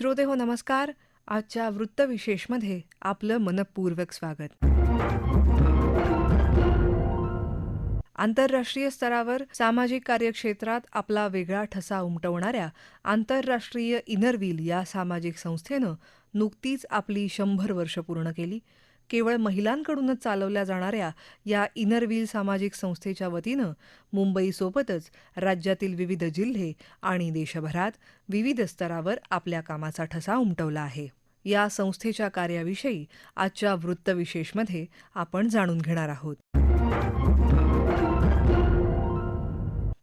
श्रोते हो नमस्कार. आजच्या वृत्तविशेषमध्ये आपलं मनपूर्वक स्वागत. आंतरराष्ट्रीय स्तरावर सामाजिक कार्यक्षेत्रात आपला वेगळा ठसा उमटवणाऱ्या आंतरराष्ट्रीय इनरव्हील या सामाजिक संस्थेनं नुकतीच आपली शंभर वर्ष पूर्ण केली. केवळ महिलांकडूनच चालवल्या जाणाऱ्या या इनर व्हील सामाजिक संस्थेच्या वतीनं मुंबईसोबतच राज्यातील विविध जिल्हे आणि देशभरात विविध स्तरावर आपल्या कामाचा ठसा उमटवला आहे. या संस्थेच्या कार्याविषयी आजच्या वृत्तविशेषमध्ये आपण जाणून घेणार आहोत.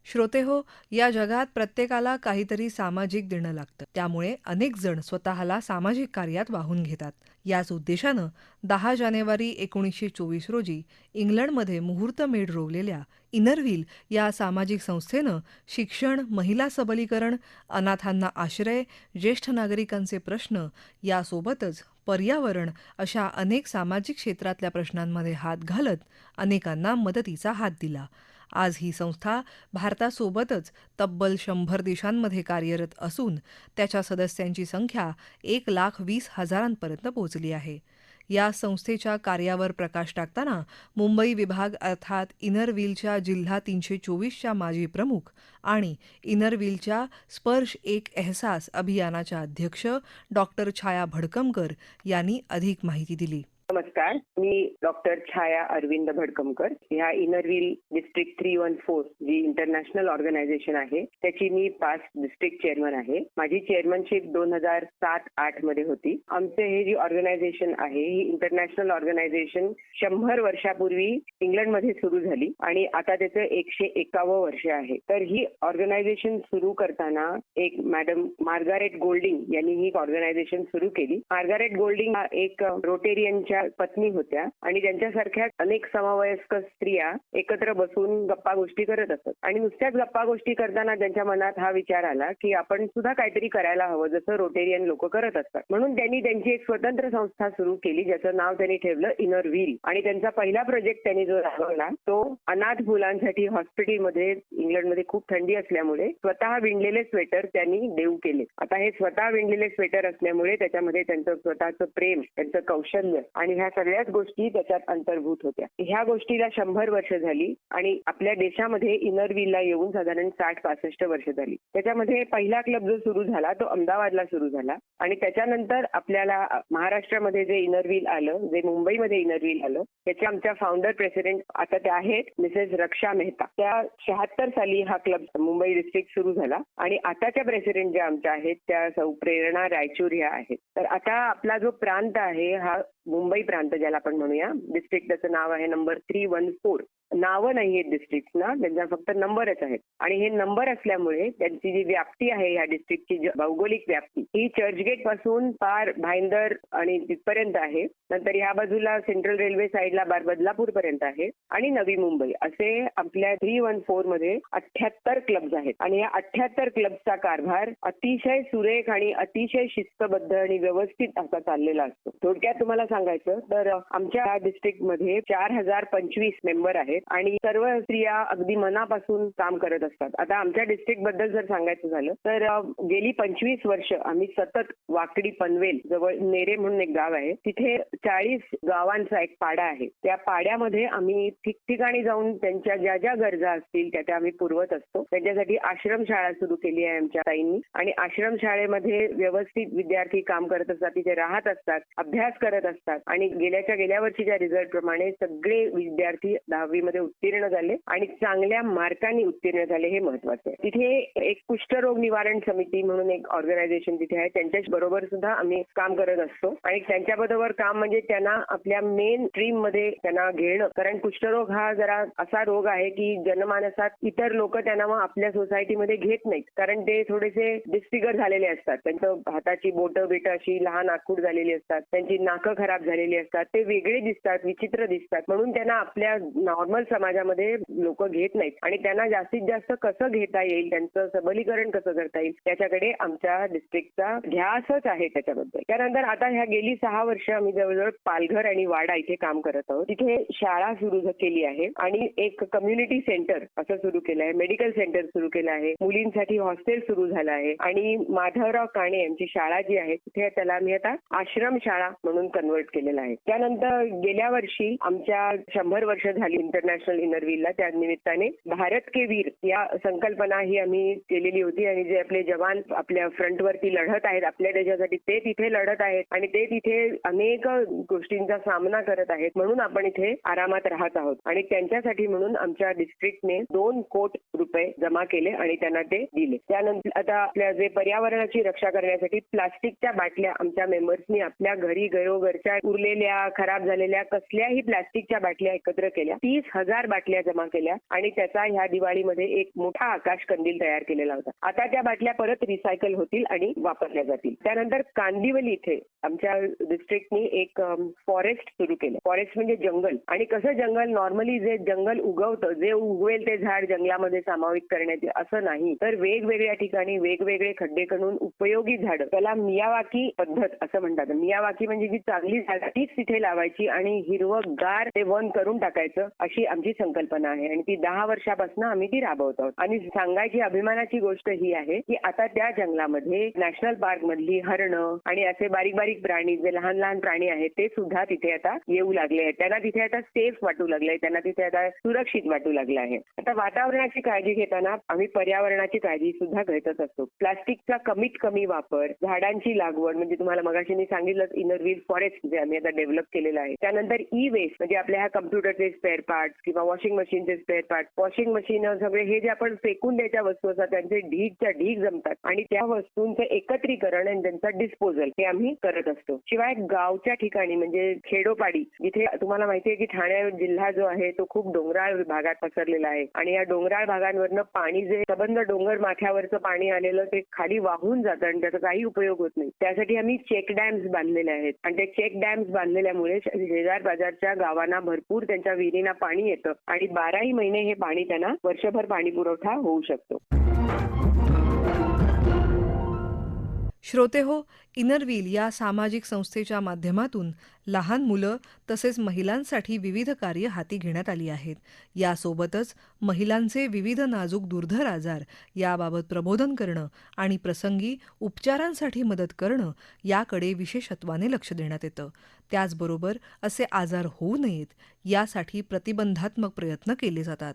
श्रोते हो या जगात प्रत्येकाला काहीतरी सामाजिक देणं लागतं. त्यामुळे अनेक जण स्वतःला सामाजिक कार्यात वाहून घेतात. याच उद्देशानं दहा जानेवारी एकोणीसशे चोवीस रोजी इंग्लंडमध्ये मुहूर्तमेढ रोवलेल्या इनरव्हील या सामाजिक संस्थेनं शिक्षण महिला सबलीकरण अनाथांना आश्रय ज्येष्ठ नागरिकांचे प्रश्न यासोबतच पर्यावरण अशा अनेक सामाजिक क्षेत्रातल्या प्रश्नांमध्ये हात घालत अनेकांना मदतीचा हात दिला. आज ही संस्था भारतासोबतच तब्बल शंभर देशांमध्ये कार्यरत असून त्याच्या सदस्यांची संख्या एक लाख वीस हजारांपर्यंत पोहोचली आहे. या संस्थेच्या कार्यावर प्रकाश टाकताना मुंबई विभाग अर्थात इनरव्हीलच्या जिल्हा तीनशे चोवीसच्या माजी प्रमुख आणि इनरव्हीलच्या स्पर्श एक एहसास अभियानाच्या अध्यक्ष डॉक्टर छाया भडकमकर यांनी अधिक माहिती दिली. नमस्कार मी डॉक्टर छाया अरविंद भडकमकर. ह्या Inner Wheel district three one four G international organisation आहे त्याची मी पाच डिस्ट्रिक्ट चेअरमन आहे. माझी चेअरमनशिप दोन हजार सात आठमध्ये होती. आमचं हे जी ऑर्गनायझेशन आहे ही इंटरनॅशनल ऑर्गनायझेशन शंभर वर्षापूर्वी इंग्लंडमध्ये सुरू झाली आणि आता त्याचं एकशे एकावं वर्ष आहे. तर ही ऑर्गनायझेशन सुरू करताना एक मॅडम मार्गारेट गोल्डिंग यांनी ही ऑर्गनायझेशन सुरू केली. मार्गारेट गोल्डिंग हा एक रोटेरियनच्या पत्नी होत्या आणि त्यांच्यासारख्या अनेक समवयस्क स्त्रिया एकत्र बसून गप्पा गोष्टी करत असत. आणि नुसत्याच गप्पा गोष्टी करताना त्यांच्या मनात हा विचार आला की आपण सुद्धा काहीतरी करायला हवं जसं रोटेरियन लोक करत असतात. म्हणून त्यांनी त्यांची एक स्वतंत्र संस्था सुरू केली ज्याचं नाव त्यांनी ठेवलं इनर व्हील आणि त्यांचा पहिला प्रोजेक्ट त्यांनी जो राबवला तो अनाथ मुलांसाठी हॉस्पिटलमध्ये इंग्लंडमध्ये खूप थंडी असल्यामुळे स्वतः विणलेले स्वेटर त्यांनी देऊ केले. आता हे स्वतः विणलेले स्वेटर असल्यामुळे त्याच्यामध्ये त्यांचं स्वतःचं प्रेम त्यांचं कौशल्य आणि ह्या सगळ्याच गोष्टी त्याच्यात अंतर्भूत होत्या. ह्या गोष्टीला शंभर वर्ष झाली आणि आपल्या देशामध्ये इनर व्हीलला येऊन साधारण साठ पासष्ट वर्ष झाली. त्याच्यामध्ये पहिला क्लब जो सुरू झाला तो अहमदाबादला सुरू झाला. आणि त्याच्यानंतर आपल्याला महाराष्ट्रामध्ये जे इनर व्हील आलं जे मुंबईमध्ये इनर व्हील आलं त्याचे आमच्या फाउंडर प्रेसिडेंट आता त्या आहेत मिसेस रक्षा मेहता. त्या शहात्तर साली हा क्लब मुंबई डिस्ट्रिक्ट सुरू झाला. आणि आताच्या प्रेसिडेंट ज्या आमच्या आहेत त्या सौ प्रेरणा रायचूर ह्या आहेत. तर आता आपला जो प्रांत आहे हा मुंबई प्रांत ज्याला आपण म्हणूया डिस्ट्रिक्ट त्याचं नाव आहे नंबर थ्री वन फोर नावं नाही आहेत डिस्ट्रिक्टना त्यांचा फक्त नंबरच आहेत. आणि हे नंबर असल्यामुळे त्यांची जी व्याप्ती आहे या डिस्ट्रिक्टची भौगोलिक व्याप्ती ही चर्चगेटपासून पार भाईंदर आणि तिथपर्यंत आहे. नंतर ह्या बाजूला सेंट्रल रेल्वे साईडला बार बदलापूर पर्यंत आहे आणि नवी मुंबई. असे आपल्या थ्री वन फोरमध्ये अठ्याहत्तर क्लब्स आहेत. आणि या अठ्याहत्तर क्लबचा कारभार अतिशय सुरेख आणि अतिशय शिस्तबद्ध आणि व्यवस्थित असा चाललेला असतो. थोडक्यात तुम्हाला सांगायचं तर आमच्या डिस्ट्रिक्टमध्ये चार हजार पंचवीस मेंबर आहेत. आणि सर्व स्त्रिया अगदी मनापासून काम करत असतात. आता आमच्या डिस्ट्रिक्टबद्दल जर सांगायचं झालं तर गेली पंचवीस वर्ष आम्ही सतत वाकडी पनवेल जवळ नेरे म्हणून एक गाव आहे. तिथे चाळीस गावांचा एक पाडा आहे. त्या पाड्यामध्ये आम्ही ठिकठिकाणी जाऊन त्यांच्या ज्या ज्या गरजा असतील त्या त्या आम्ही पुरवत असतो. त्यांच्यासाठी आश्रमशाळा सुरू केली आहे आमच्या ताईंनी. आणि आश्रमशाळेमध्ये व्यवस्थित विद्यार्थी काम करत असतात तिथे राहत असतात अभ्यास करत असतात. आणि गेल्याच्या गेल्या वर्षीच्या रिझल्ट प्रमाणे सगळे विद्यार्थी दहावी मध्ये उत्तीर्ण झाले आणि चांगल्या मार्कांनी उत्तीर्ण झाले हे महत्वाचं आहे. तिथे एक कुष्ठरोग निवारण समिती म्हणून एक ऑर्गनायझेशन तिथे आहे. त्यांच्या बरोबर सुद्धा आम्ही काम करत असतो. आणि त्यांच्याबरोबर काम म्हणजे त्यांना आपल्या मेन स्ट्रीममध्ये त्यांना घेणं. कारण कुष्ठरोग हा जरा असा रोग आहे की जनमानसात इतर लोक त्यांना मग आपल्या सोसायटीमध्ये घेत नाहीत. कारण ते थोडेसे डिस्फिगर झालेले असतात. त्यांचं हाताची बोट बिट अशी लहान आखूड झालेली असतात. त्यांची नाकं खराब झालेली असतात. ते वेगळे दिसतात विचित्र दिसतात. म्हणून त्यांना आपल्या नॉर्मल सबल समाजामध्ये लोक घेत नाहीत. आणि त्यांना जास्तीत जास्त कसं घेता येईल त्यांचं सबलीकरण कसं करता येईल त्याच्याकडे आमच्या डिस्ट्रिक्टचा ध्यासच आहे त्याच्याबद्दल. त्यानंतर आता ह्या गेली सहा वर्ष आम्ही जवळजवळ पालघर आणि वाडा इथे काम करत आहोत. तिथे शाळा सुरू केली आहे आणि एक कम्युनिटी सेंटर असं सुरू केलं आहे. मेडिकल सेंटर सुरू केलं आहे. मुलींसाठी हॉस्टेल सुरू झालं आहे. आणि माधवराव काणे यांची शाळा जी आहे तिथे त्याला आम्ही आता आश्रम शाळा म्हणून कन्वर्ट केलेलं आहे. त्यानंतर गेल्या वर्षी आमच्या शंभर वर्ष झाली इंटरनॅशनल इनरव्हीलला त्या निमित्ताने भारत के वीर या संकल्पना ही आम्ही केलेली होती आणि जे आपले जवान आपल्या फ्रंटवरती लढत आहेत आपल्या देशासाठी ते तिथे लढत आहेत आणि ते तिथे अनेक गोष्टींचा सामना करत आहेत म्हणून आपण इथे आरामात राहत आहोत. आणि त्यांच्यासाठी म्हणून आमच्या डिस्ट्रिक्टने दोन कोट रुपये जमा केले आणि त्यांना ते दिले. त्यानंतर आता आपल्या जे पर्यावरणाची रक्षा करण्यासाठी प्लास्टिकच्या बाटल्या आमच्या मेंबर्सनी आपल्या घरी घरोघरच्या उरलेल्या खराब झालेल्या कसल्याही प्लास्टिकच्या बाटल्या एकत्र केल्या. तीस हजार बाटल्या जमा केल्या आणि त्याचा ह्या दिवाळीमध्ये एक मोठा आकाश कंदील तयार केलेला होता. आता त्या बाटल्या परत रिसायकल होतील आणि वापरल्या जातील. त्यानंतर कांदिवली इथे आमच्या डिस्ट्रिक्टनी एक फॉरेस्ट सुरू केलं. फॉरेस्ट म्हणजे जंगल. आणि कसं जंगल? नॉर्मली जे जंगल उगवतं जे उगवेल ते झाड जंगलामध्ये सामाविक करण्याचे असं नाही. तर वेगवेगळ्या ठिकाणी वेगवेगळे खड्डे करून उपयोगी झाडं. त्याला मियावाकी पद्धत असं म्हणतात. मियावाकी म्हणजे जी चांगली झाडं तीच तिथे लावायची आणि हिरवगार ते वन करून टाकायचं अशी आमची संकल्पना आहे. आणि ती दहा वर्षापासून आम्ही ती राबवत आहोत. आणि सांगायची अभिमानाची गोष्ट ही आहे की आता त्या जंगलामध्ये नॅशनल पार्क मधली हरणं आणि असे बारीक बारीक प्राणी जे लहान लहान प्राणी आहेत ते सुद्धा तिथे आता येऊ लागले आहेत. त्यांना तिथे आता सेफ वाटू लागले त्यांना तिथे आता सुरक्षित वाटू लागलं आहे. आता वातावरणाची काळजी घेताना आम्ही पर्यावरणाची काळजी सुद्धा घेतच असतो. प्लास्टिकचा कमीत कमी वापर झाडांची लागवड म्हणजे तुम्हाला मगाशी मी सांगितलं इनर व्हील फॉरेस्ट जे आम्ही आता डेव्हलप केलेलं आहे. त्यानंतर ई वेस्ट म्हणजे आपल्या ह्या कम्प्युटरचे स्पेअर पार्ट किंवा वॉशिंग मशीनचे स्पेअर पार्ट वॉशिंग मशीन सगळे हे जे आपण फेकून द्यायच्या वस्तू असतात त्यांचे ढीगच्या ढीग जमतात. आणि त्या वस्तूंचं एकत्रीकरण आणि त्यांचा डिस्पोजल हे आम्ही करत असतो. शिवाय गावच्या ठिकाणी म्हणजे खेडोपाडी जिथे तुम्हाला माहितीये की ठाणे जिल्हा जो आहे तो खूप डोंगराळ भागात पसरलेला आहे. आणि या डोंगराळ भागांवरनं पाणी जे सबंध डोंगर माथ्यावरचं पाणी आलेलं ते खाली वाहून जातं आणि त्याचा काही उपयोग होत नाही. त्यासाठी आम्ही चेक डॅम्स बांधलेले आहेत. आणि ते चेक डॅम्स बांधलेल्यामुळे शेजार बाजारच्या गावांना भरपूर त्यांच्या विहिरींना पाणी येतं आणि बाराही महिने हे पाणी त्यांना वर्षभर पाणी पुरवठा होऊ शकतो. श्रोते हो इनरव्हील या सामाजिक संस्थेच्या माध्यमातून लहान मुलं तसेच महिलांसाठी विविध कार्य हाती घेण्यात आली आहेत. यासोबतच महिलांचे विविध नाजूक दुर्धर आजार याबाबत प्रबोधन करणं आणि प्रसंगी उपचारांसाठी मदत करणं याकडे विशेषत्वाने लक्ष देण्यात येतं. त्याचबरोबर असे आजार होऊ नयेत यासाठी प्रतिबंधात्मक प्रयत्न केले जातात.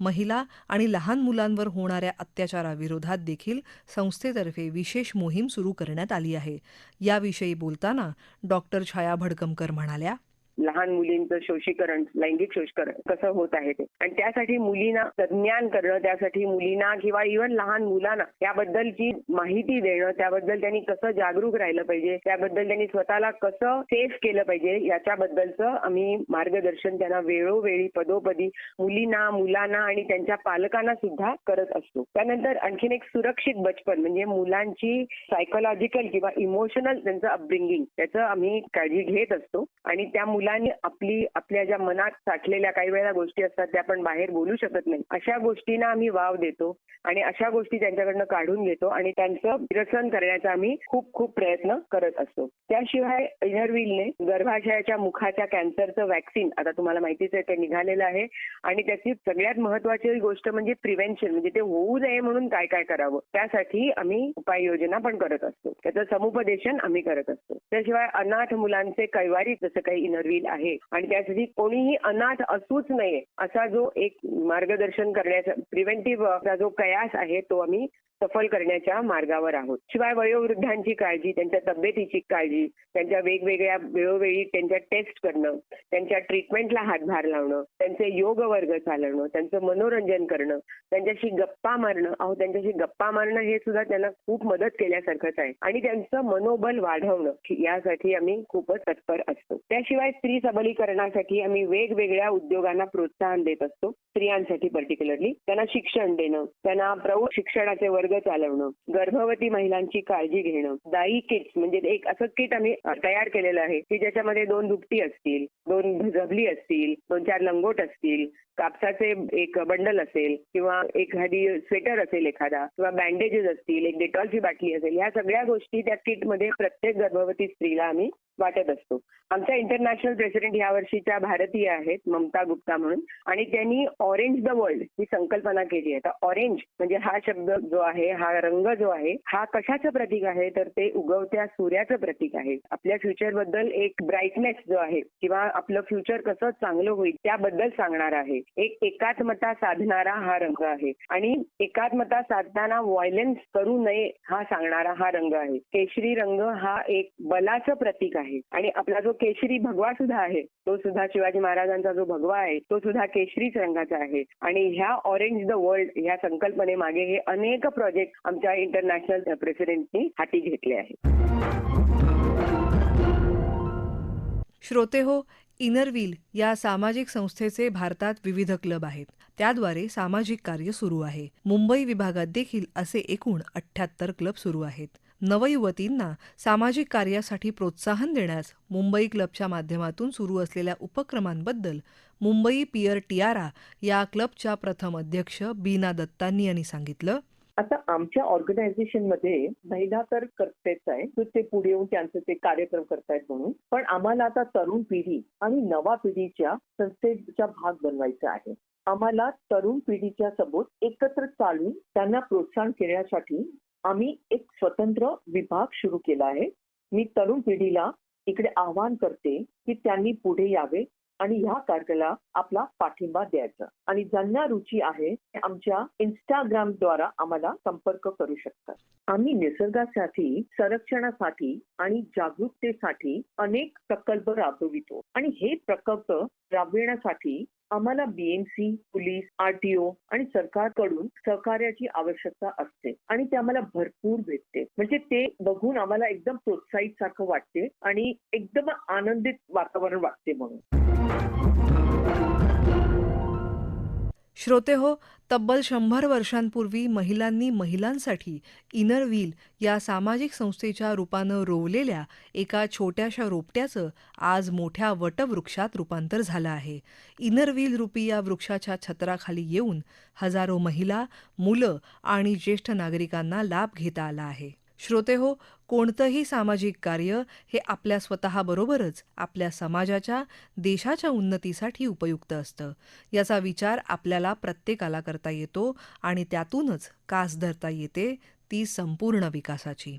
महिला आणि लहान मुलांवर होणाऱ्या अत्याचाराविरोधात देखील संस्थेतर्फे विशेष मोहीम सुरू करण्यात आली आहे. याविषयी बोलताना डॉक्टर छाया भडकमकर म्हणाल्या लहान मुलींचं शोषीकरण लैंगिक शोषीकरण कसं होत आहे ते. आणि त्यासाठी मुलींना ज्ञान करणं त्यासाठी मुलींना किंवा इव्हन लहान मुलांना त्याबद्दलची माहिती देणं त्याबद्दल त्यांनी कसं जागरूक राहिलं पाहिजे त्याबद्दल त्यांनी स्वतःला कसं सेफ केलं पाहिजे याच्याबद्दलचं आम्ही मार्गदर्शन त्यांना वेळोवेळी पदोपदी मुलींना मुलांना आणि त्यांच्या पालकांना सुद्धा करत असतो. त्यानंतर आणखीन एक सुरक्षित बचपन म्हणजे मुलांची सायकोलॉजिकल किंवा इमोशनल त्यांचं अपब्रिंगिंग त्याचं आम्ही काळजी घेत असतो. आणि त्या मुलांनी आपली आपल्या ज्या मनात साठलेल्या काही वेळा गोष्टी असतात त्या आपण बाहेर बोलू शकत नाही. अशा गोष्टींना आम्ही वाव देतो आणि अशा गोष्टी त्यांच्याकडनं काढून घेतो आणि त्यांचं विरसन करण्याचा आम्ही खूप खूप प्रयत्न करत असतो. त्याशिवाय इनरव्हीलने गर्भाशयाच्या मुखाच्या कॅन्सरचं व्हॅक्सिन आता तुम्हाला माहितीच आहे ते निघालेलं आहे आणि त्याची सगळ्यात महत्वाची गोष्ट म्हणजे प्रिव्हेन्शन म्हणजे ते होऊ नये म्हणून काय काय करावं त्यासाठी आम्ही उपाययोजना पण करत असतो. त्याचं समुपदेशन आम्ही करत असतो. त्याशिवाय अनाथ मुलांचे कैवारी जसं काही इनरव्हील आहे. आणि त्यासाठी कोणीही अनाथ असूच नये असा जो एक मार्गदर्शन करण्याचा प्रिव्हेंटिव्ह जो कयास आहे तो आम्ही सफल करण्याच्या मार्गावर आहोत. शिवाय वयोवृद्धांची काळजी त्यांच्या तब्येतीची काळजी त्यांच्या वेगवेगळ्या वेळोवेळी त्यांच्या टेस्ट करणं त्यांच्या ट्रीटमेंटला हातभार लावणं त्यांचे योग वर्ग चालवणं त्यांचं मनोरंजन करणं त्यांच्याशी गप्पा मारणं अहो त्यांच्याशी गप्पा मारणं हे सुद्धा त्यांना खूप मदत केल्यासारखंच आहे. आणि त्यांचं मनोबल वाढवणं यासाठी आम्ही खूपच तत्पर असतो. त्याशिवाय स्त्री सबलीकरणासाठी आम्ही वेगवेगळ्या उद्योगांना प्रोत्साहन देत असतो स्त्रियांसाठी पर्टिक्युलरली त्यांना शिक्षण देणं त्यांना प्रौढ शिक्षणाचे वर्ग वर्ग चालवणं गर्भवती महिलांची काळजी घेणं दाई किट्स म्हणजे एक असं किट आम्ही तयार केलेलं आहे की ज्याच्यामध्ये दोन दुपटी असतील दोन झबली असतील दोन चार लंगोट असतील कापसाचे एक बंडल असेल किंवा एखादी स्वेटर असेल एखादा किंवा बँडेजेस असतील एक डेटॉलची बाटली असेल ह्या सगळ्या गोष्टी त्या किटमध्ये प्रत्येक गर्भवती स्त्रीला आम्ही वाटत असतो. आमच्या इंटरनॅशनल प्रेसिडेंट या वर्षीच्या भारतीय आहेत ममता गुप्ता म्हणून. आणि त्यांनी ऑरेंज द वर्ल्ड ही संकल्पना केली आहे. तर ऑरेंज म्हणजे हा शब्द जो आहे हा रंग जो आहे हा कशाचं प्रतीक आहे? तर ते उगवत्या सूर्याचं प्रतीक आहे. आपल्या फ्युचरबद्दल एक ब्राईटनेस जो आहे किंवा आपलं फ्युचर कसं चांगलं होईल त्याबद्दल सांगणार आहे. एक एकात्मता साधणारा हा रंग आहे. आणि एकात्मता साधताना व्हायलेन्स करू नये हा सांगणारा हा रंग आहे. केशरी रंग हा एक बलाचं प्रतीक आहे. आणि आपला जो केशरी भगवा सुद्धा आहे तो सुद्धा शिवाजी महाराजांचा जो भगवा आहे तो सुद्धा केशरीच रंगाचा आहे. आणि ह्या ऑरेंज द वर्ल्ड ह्या संकल्पनेमागे हे अनेक प्रोजेक्ट आमच्या इंटरनॅशनल प्रेसिडेंटनी हाती घेतले आहेत श्रोते हो इनरव्हील या सामाजिक संस्थेचे भारतात विविध क्लब आहेत. त्याद्वारे सामाजिक कार्य सुरू आहे. मुंबई विभागात देखील असे एकूण अठ्ठ्याहत्तर क्लब सुरू आहेत. नवयुवतींना सामाजिक कार्यासाठी प्रोत्साहन देण्यास मुंबई क्लबच्या माध्यमातून सुरू असलेल्या उपक्रमांबद्दल मुंबई पियर टियारा या क्लबच्या प्रथम अध्यक्ष बीना दत्तांनी यांनी सांगितलं. आता आमच्या ऑर्गनायझेशनमध्ये महिला तर करतेच आहे. तर ते पुढे येऊन त्यांचे ते कार्यक्रम करतायत म्हणून. पण आम्हाला आता तरुण पिढी आणि नवा पिढीच्या संस्थेचा भाग बनवायचा आहे. आम्हाला तरुण पिढीच्या सोबत एकत्र चालून त्यांना प्रोत्साहन करण्यासाठी आम्ही एक स्वतंत्र विभाग सुरू केला आहे. मी तरुण पिढीला इकडे आवाहन करते की त्यांनी पुढे यावे. आणि ह्या कार्यक्रमाला आपला पाठिंबा द्यायचा. आणि ज्यांना रुची आहे ते आमच्या इंस्टाग्राम द्वारा आम्हाला संपर्क करू शकतात. आम्ही निसर्गासाठी संरक्षणासाठी आणि जागरूकतेसाठी अनेक प्रकल्प राबवितो. आणि हे प्रकल्प राबविण्यासाठी आम्हाला बीएमसी पोलीस आरटीओ आणि सरकारकडून सहकार्याची आवश्यकता असते आणि ते आम्हाला भरपूर भेटते. म्हणजे ते बघून आम्हाला एकदम प्रोत्साहित सारखं वाटते आणि एकदम आनंदित वातावरण वाटते म्हणून. श्रोते हो तब्बल शंभर वर्षांपूर्वी महिलांनी महिलांसाठी इनर व्हील या सामाजिक संस्थेच्या रूपानं रोवलेल्या एका छोट्याशा रोपट्याचं आज मोठ्या वटवृक्षात रूपांतर झालं आहे. इनर व्हील रूपी या वृक्षाच्या छत्राखाली येऊन हजारो महिला मुलं आणि ज्येष्ठ नागरिकांना लाभ घेता आला आहे. श्रोते हो कोणतंही सामाजिक कार्य हे आपल्या स्वतःबरोबरच आपल्या समाजाच्या देशाच्या उन्नतीसाठी उपयुक्त असतं. याचा विचार आपल्याला प्रत्येकाला करता येतो आणि त्यातूनच कास धरता येते ती संपूर्ण विकासाची.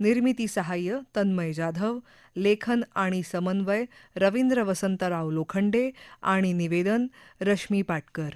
निर्मिती सहाय्य तन्मय जाधव लेखन आणि समन्वय रवींद्र वसंतराव लोखंडे आणि निवेदन रश्मी पाटकर.